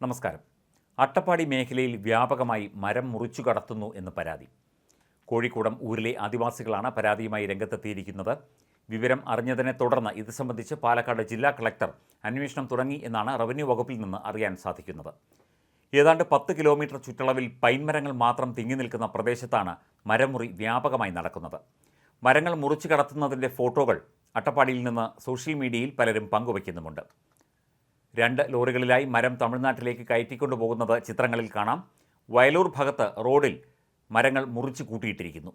നമസ്കാരം. അട്ടപ്പാടി മേഖലയിൽ വ്യാപകമായി മരം മുറിച്ചു കടത്തുന്നു എന്ന് പരാതി. കോഴിക്കോടം ഊരിലെ ആദിവാസികളാണ് പരാതിയുമായി രംഗത്തെത്തിയിരിക്കുന്നത്. വിവരം അറിഞ്ഞതിനെ തുടർന്ന് ഇത് സംബന്ധിച്ച് പാലക്കാട് ജില്ലാ കളക്ടർ അന്വേഷണം തുടങ്ങി എന്നാണ് റവന്യൂ വകുപ്പിൽ നിന്ന് അറിയാൻ സാധിക്കുന്നത്. ഏതാണ്ട് പത്ത് കിലോമീറ്റർ ചുറ്റളവിൽ പൈൻമരങ്ങൾ മാത്രം തിങ്ങി നിൽക്കുന്ന പ്രദേശത്താണ് മരമുറി വ്യാപകമായി നടക്കുന്നത്. മരങ്ങൾ മുറിച്ചു കടത്തുന്നതിന്റെ ഫോട്ടോകൾ അട്ടപ്പാടിയിൽ നിന്ന് സോഷ്യൽ മീഡിയയിൽ പലരും പങ്കുവയ്ക്കുന്നുമുണ്ട്. രണ്ട് ലോറികളിലായി മരം തമിഴ്നാട്ടിലേക്ക് കയറ്റിക്കൊണ്ടു പോകുന്നത് ചിത്രങ്ങളിൽ കാണാം. വയലൂർ ഭാഗത്ത് റോഡിൽ മരങ്ങൾ മുറിച്ചു കൂട്ടിയിട്ടിരിക്കുന്നു.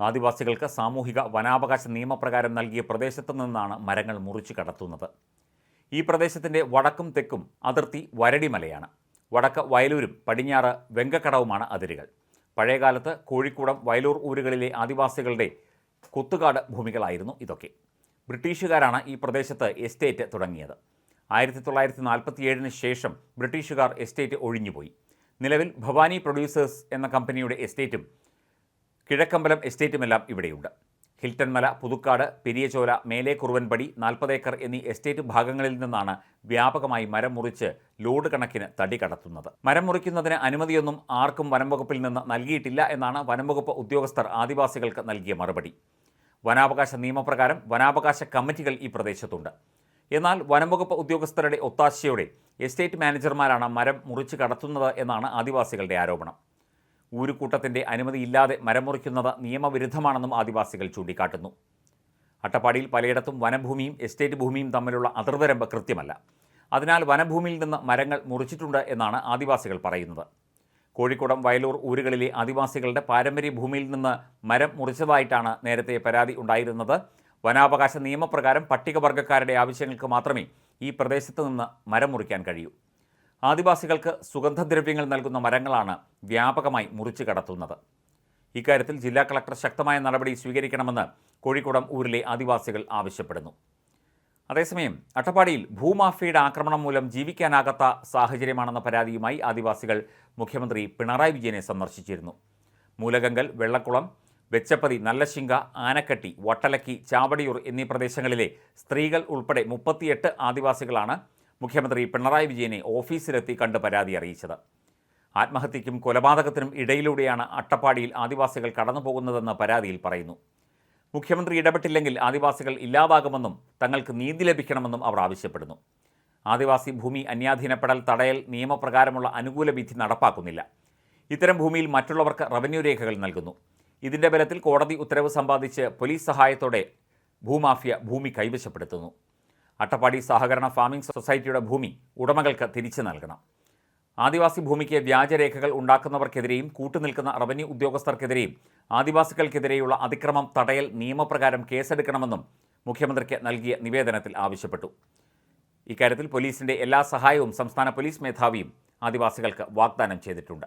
ആദിവാസികൾക്ക് സാമൂഹിക വനാവകാശ നിയമപ്രകാരം നൽകിയ പ്രദേശത്തു നിന്നാണ് മരങ്ങൾ മുറിച്ചു കടത്തുന്നത്. ഈ പ്രദേശത്തിന്റെ വടക്കും തെക്കും അതിർത്തി വരടിമലയാണ്. വടക്ക് വയലൂരും പടിഞ്ഞാറ് വെങ്കക്കടവുമാണ് അതിരുകൾ. പഴയകാലത്ത് കോഴിക്കോടം വയലൂർ ഊരുകളിലെ ആദിവാസികളുടെ കൊത്തുകാട് ഭൂമികളായിരുന്നു ഇതൊക്കെ. ബ്രിട്ടീഷുകാരാണ് ഈ പ്രദേശത്ത് എസ്റ്റേറ്റ് തുടങ്ങിയത്. ആയിരത്തി തൊള്ളായിരത്തി നാൽപ്പത്തിയേഴിന് ശേഷം ബ്രിട്ടീഷുകാർ എസ്റ്റേറ്റ് ഒഴിഞ്ഞുപോയി. നിലവിൽ ഭവാനി പ്രൊഡ്യൂസേഴ്സ് എന്ന കമ്പനിയുടെ എസ്റ്റേറ്റും കിഴക്കമ്പലം എസ്റ്റേറ്റുമെല്ലാം ഇവിടെയുണ്ട്. ഹിൽട്ടൺ മല പുതുക്കാട് പെരിയചോല മേലെ കുറുവൻപടി നാൽപ്പത് ഏക്കർ എന്നീ എസ്റ്റേറ്റ് ഭാഗങ്ങളിൽ നിന്നാണ് വ്യാപകമായി മരം മുറിച്ച് ലോഡ് കണക്കിന് തടി കടത്തുന്നത്. മരം മുറിക്കുന്നതിന് അനുമതിയൊന്നും ആർക്കും വനംവകുപ്പിൽ നിന്ന് നൽകിയിട്ടില്ല എന്നാണ് വനംവകുപ്പ് ഉദ്യോഗസ്ഥർ ആദിവാസികൾക്ക് നൽകിയ മറുപടി. വനാവകാശ നിയമപ്രകാരം വനാവകാശ കമ്മിറ്റികൾ ഈ പ്രദേശത്തുണ്ട്. എന്നാൽ വനംവകുപ്പ് ഉദ്യോഗസ്ഥരുടെ ഒത്താശയോടെ എസ്റ്റേറ്റ് മാനേജർമാരാണ് മരം മുറിച്ച് കടത്തുന്നത് എന്നാണ് ആദിവാസികളുടെ ആരോപണം. ഊരുകൂട്ടത്തിന്റെ അനുമതിയില്ലാതെ മരം മുറിക്കുന്നത് നിയമവിരുദ്ധമാണെന്നും ആദിവാസികൾ ചൂണ്ടിക്കാട്ടുന്നു. അട്ടപ്പാടിയിൽ പലയിടത്തും വനഭൂമിയും എസ്റ്റേറ്റ് ഭൂമിയും തമ്മിലുള്ള അതിർവരമ്പ് കൃത്യമല്ല. അതിനാൽ വനഭൂമിയിൽ നിന്ന് മരങ്ങൾ മുറിച്ചിട്ടുണ്ട് എന്നാണ് ആദിവാസികൾ പറയുന്നത്. കോഴിക്കോടം വയലൂർ ഊരുകളിലെ ആദിവാസികളുടെ പാരമ്പര്യ ഭൂമിയിൽ നിന്ന് മരം മുറിച്ചതായിട്ടാണ് നേരത്തെ പരാതി ഉണ്ടായിരുന്നത്. വനാവകാശ നിയമപ്രകാരം പട്ടികവർഗക്കാരുടെ ആവശ്യങ്ങൾക്ക് മാത്രമേ ഈ പ്രദേശത്ത് നിന്ന് മരം മുറിക്കാൻ കഴിയൂ. ആദിവാസികൾക്ക് സുഗന്ധദ്രവ്യങ്ങൾ നൽകുന്ന മരങ്ങളാണ് വ്യാപകമായി മുറിച്ചു കടത്തുന്നത്. ഇക്കാര്യത്തിൽ ജില്ലാ കളക്ടർ ശക്തമായ നടപടി സ്വീകരിക്കണമെന്ന് കോഴിക്കോടം ഊരിലെ ആദിവാസികൾ ആവശ്യപ്പെടുന്നു. അതേസമയം അട്ടപ്പാടിയിൽ ഭൂമാഫിയുടെ ആക്രമണം മൂലം ജീവിക്കാനാകാത്ത സാഹചര്യമാണെന്ന പരാതിയുമായി ആദിവാസികൾ മുഖ്യമന്ത്രി പിണറായി വിജയനെ സന്ദർശിച്ചിരുന്നു. മൂലഗംഗൽ വെള്ളക്കുളം വെച്ചപ്പതി നല്ലശിങ്ക ആനക്കട്ടി വട്ടലക്കി ചാവടിയൂർ എന്നീ പ്രദേശങ്ങളിലെ സ്ത്രീകൾ ഉൾപ്പെടെ മുപ്പത്തിയെട്ട് ആദിവാസികളാണ് മുഖ്യമന്ത്രി പിണറായി വിജയനെ ഓഫീസിലെത്തി കണ്ട് പരാതി അറിയിച്ചത്. ആത്മഹത്യയ്ക്കും കൊലപാതകത്തിനും ഇടയിലൂടെയാണ് അട്ടപ്പാടിയിൽ ആദിവാസികൾ കടന്നുപോകുന്നതെന്ന് പരാതിയിൽ പറയുന്നു. മുഖ്യമന്ത്രി ഇടപെട്ടില്ലെങ്കിൽ ആദിവാസികൾ ഇല്ലാതാകുമെന്നും തങ്ങൾക്ക് നീതി ലഭിക്കണമെന്നും അവർ ആവശ്യപ്പെടുന്നു. ആദിവാസി ഭൂമി അന്യാധീനപ്പെടൽ തടയൽ നിയമപ്രകാരമുള്ള അനുകൂല വിധി നടപ്പാക്കുന്നില്ല. ഇത്തരം ഭൂമിയിൽ മറ്റുള്ളവർക്ക് റവന്യൂ രേഖകൾ നൽകുന്നു. ഇതിന്റെ ബലത്തിൽ കോടതി ഉത്തരവ് സമ്പാദിച്ച് പോലീസ് സഹായത്തോടെ ഭൂമാഫിയ ഭൂമി കൈവശപ്പെടുത്തുന്നു. അട്ടപ്പാടി സഹകരണ ഫാമിംഗ് സൊസൈറ്റിയുടെ ഭൂമി ഉടമകൾക്ക് തിരിച്ചു നൽകണം. ആദിവാസി ഭൂമിക്ക് വ്യാജരേഖകൾ ഉണ്ടാക്കുന്നവർക്കെതിരെയും കൂട്ടുനിൽക്കുന്ന റവന്യൂ ഉദ്യോഗസ്ഥർക്കെതിരെയും ആദിവാസികൾക്കെതിരെയുള്ള അതിക്രമം തടയൽ നിയമപ്രകാരം കേസെടുക്കണമെന്നും മുഖ്യമന്ത്രിക്ക് നൽകിയ നിവേദനത്തിൽ ആവശ്യപ്പെട്ടു. ഇക്കാര്യത്തിൽ പോലീസിന്റെ എല്ലാ സഹായവും സംസ്ഥാന പോലീസ് മേധാവിയും ആദിവാസികൾക്ക് വാഗ്ദാനം ചെയ്തിട്ടുണ്ട്.